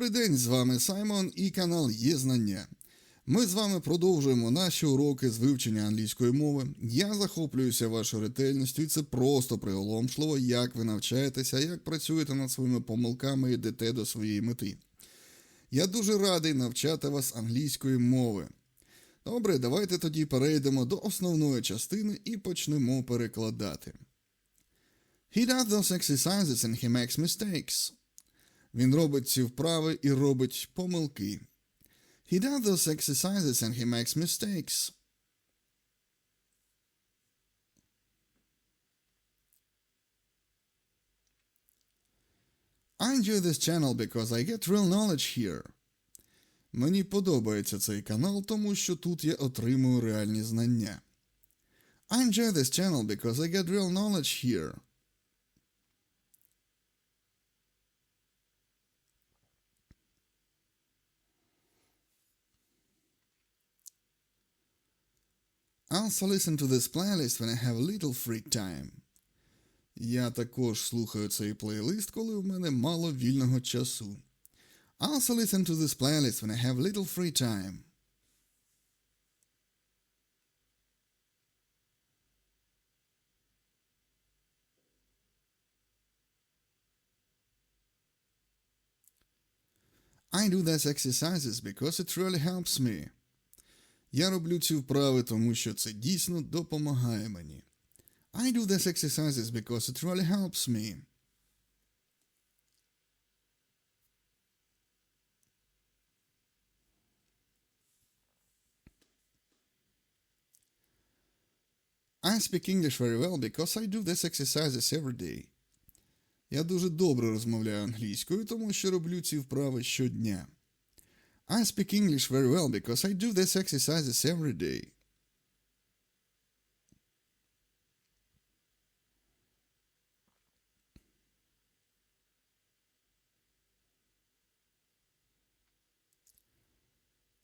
Добрий день, з вами Саймон і канал Є Знання. Ми з вами продовжуємо наші уроки з вивчення англійської мови. Я захоплююся вашою ретельністю, і це просто приголомшливо, як ви навчаєтеся, як працюєте над своїми помилками і йдете до своєї мети. Я дуже радий навчати вас англійської мови. Добре, давайте тоді перейдемо до основної частини і почнемо перекладати. He does those exercises and he makes mistakes. Він робить ці вправи і робить помилки. He does those exercises and he makes mistakes. I enjoy this channel because I get real knowledge here. Мені подобається цей канал, тому що тут я отримую реальні знання. I enjoy this channel because I get real knowledge here. also listen to this playlist when I have a little free time. Я також слухаю цей плейлист, коли в мене мало вільного часу. I also listen to this playlist when I have little free time. I do these exercises because it really helps me. Я роблю ці вправи, тому що це дійсно допомагає мені. I do these exercises because it really helps me. I speak English very well because I do these exercises every day. Я дуже добре розмовляю англійською, тому що роблю ці вправи щодня. I speak English very well because I do these exercises every day.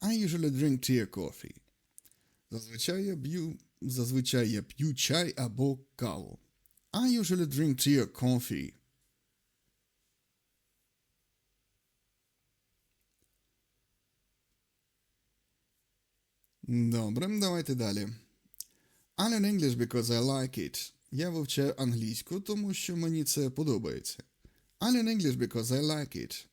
I usually drink tea or coffee. Зазвичай я б'ю, зазвичай я п'ю чай або каву. I usually drink tea or coffee. Добре, давайте далі. I learn English because I like it. Я вивчаю англійську, тому що мені це подобається. I learn English because I like it.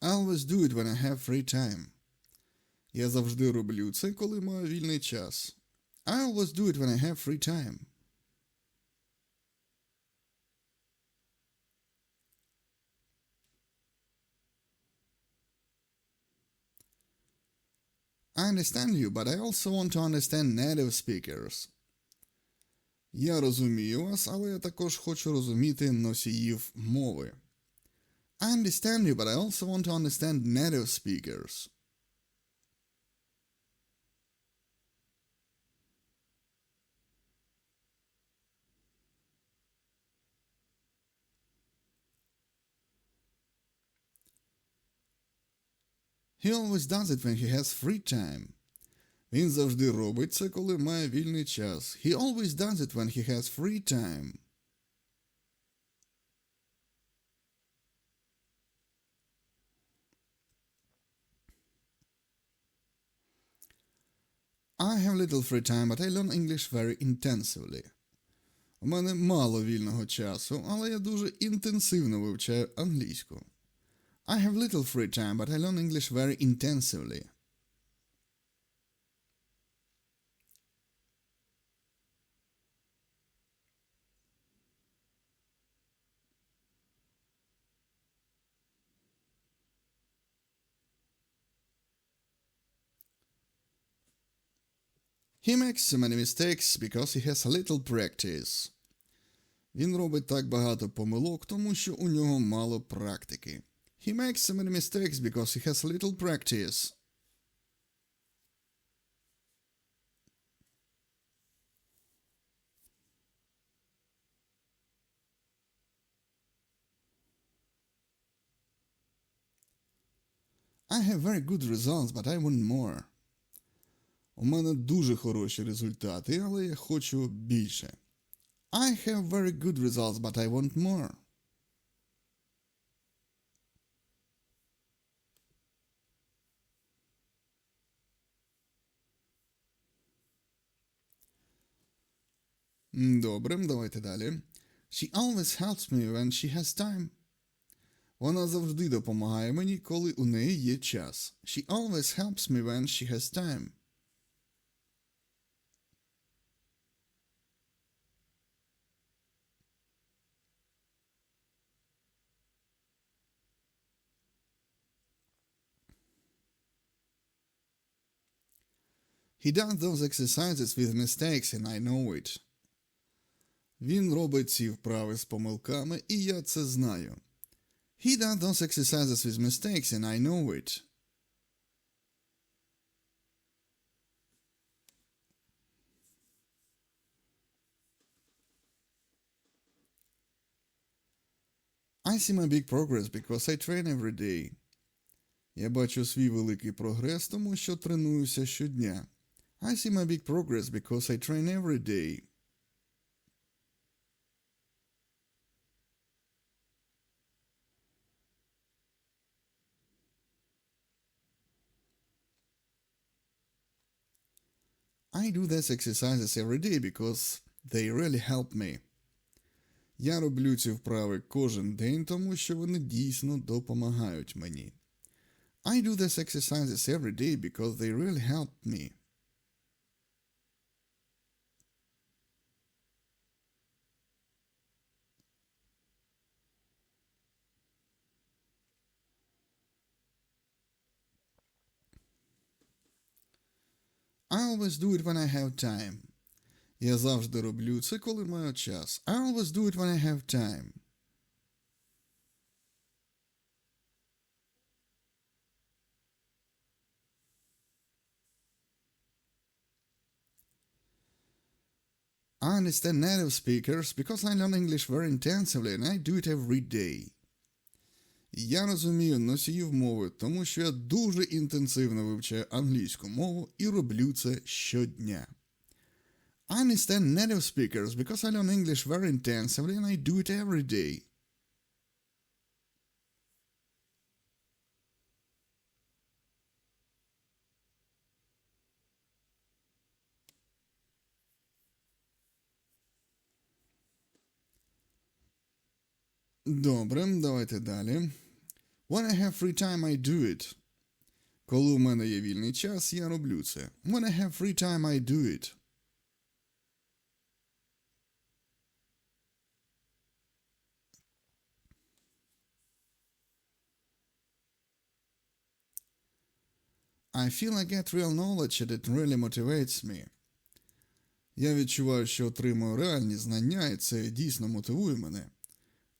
I always do it when I have free time. Я завжди роблю це, коли маю вільний час. I always do it when I have free time. I understand you, but I also want to understand native speakers. Я розумію вас, але я також хочу розуміти носіїв мови. I understand you, but I also want to understand native speakers. He always does it when he has free time. Він завжди робить це, коли має вільний час. He always does it when he has free time. I have little free time, but I learn English very intensively. У мене мало вільного часу, але я дуже інтенсивно вивчаю англійську. I have little free time, but I learn English very intensively. He makes so many mistakes because he has a little practice. Він робить так багато помилок, тому що у нього мало практики. He makes so many mistakes because he has little practice. I have very good results, but I want more. У мене дуже хороші результати, але я хочу більше. I have very good results, but I want more. Добре, давайте далі. She always helps me when she has time. Вона завжди допомагає мені, коли у неї є час. She always helps me when she has time. He does those exercises with mistakes and I know it. Він робить ці вправи з помилками, і я це знаю. He does those exercises with mistakes and I know it. I see my big progress because I train every day. Я бачу свій великий прогрес, тому що тренуюся щодня. I see my big progress because I train every day. I do these exercises every day because they really help me. Я роблю ці вправи кожен день, тому що вони дійсно допомагають мені. I do these exercises every day because they really help me. always do it when I have time. Я завжди роблю це, коли маю час. I always do it when I have time. I understand native speakers because I learn English very intensively and I do it every day. Я розумію носіїв мови, тому що я дуже інтенсивно вивчаю англійську мову і роблю це щодня. I understand native speakers because I learn English very intensively and I do it every day. Добре, давайте далі. When I have free time, I do it. Коли у мене є вільний час, я роблю це. When I have free time, I do it. I feel I get real knowledge and it really motivates me. Я відчуваю, що отримую реальні знання, і це дійсно мотивує мене.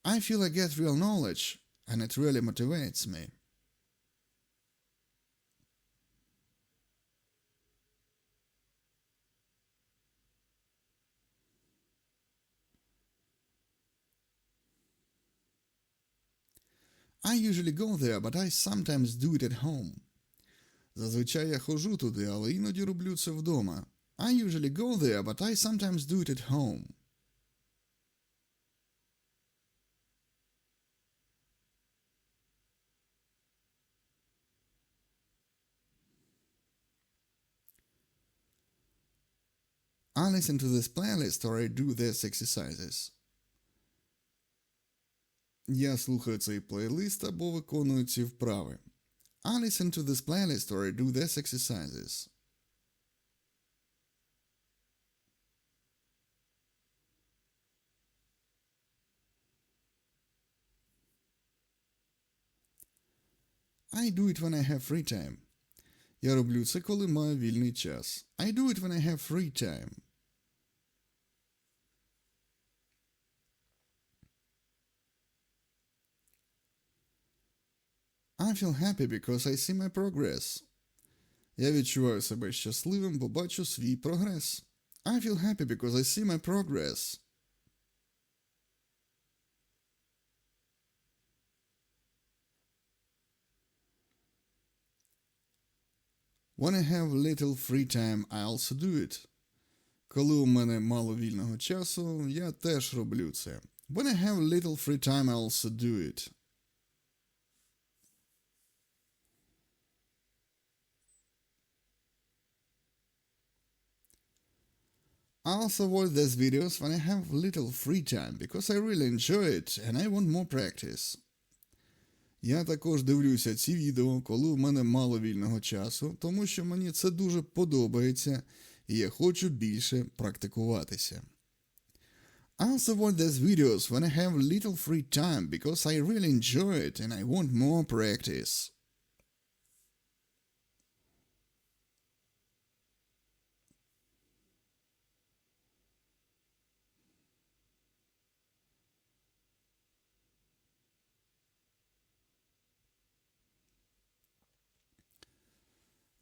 I feel I get real knowledge, and it really motivates me. I usually go there, but I sometimes do it at home. Зазвичай я ходжу туди, але іноді роблю це вдома. I usually go there, but I sometimes do it at home. I listen to this playlist or I do these exercises. Я слухаю цей плейлист або виконую ці вправи. I listen to this playlist or I do these exercises. I do it when I have free time. Я роблю це, коли маю вільний час. I do it when I have free time. I feel happy because I see my progress. Я відчуваю себе щасливим, бо бачу свій прогрес. I feel happy because I see my progress. When I have little free time, I also do it. Коли у мене мало вільного часу, я теж роблю це. When I have little free time, I also do it. I also watch these videos when I have little free time because I really enjoy it and I want more practice. Я також дивлюся ці відео, коли у мене мало вільного часу, тому що мені це дуже подобається і я хочу більше практикуватися. I also watch these videos when I have little free time because I really enjoy it and I want more practice.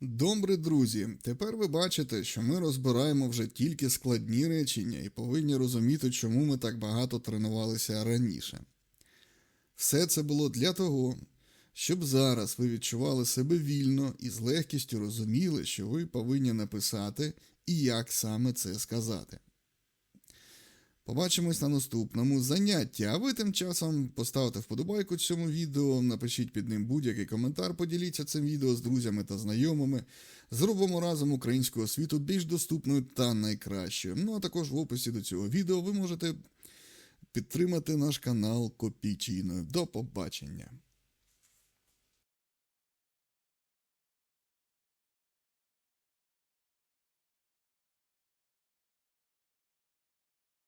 Добре, друзі, тепер ви бачите, що ми розбираємо вже тільки складні речення і повинні розуміти, чому ми так багато тренувалися раніше. Все це було для того, щоб зараз ви відчували себе вільно і з легкістю розуміли, що ви повинні написати і як саме це сказати. Побачимось на наступному занятті. А ви тим часом поставте вподобайку цьому відео, напишіть під ним будь-який коментар, поділіться цим відео з друзями та знайомими. Зробимо разом українську освіту більш доступною та найкращою. Ну а також в описі до цього відео ви можете підтримати наш канал копійчиною. До побачення!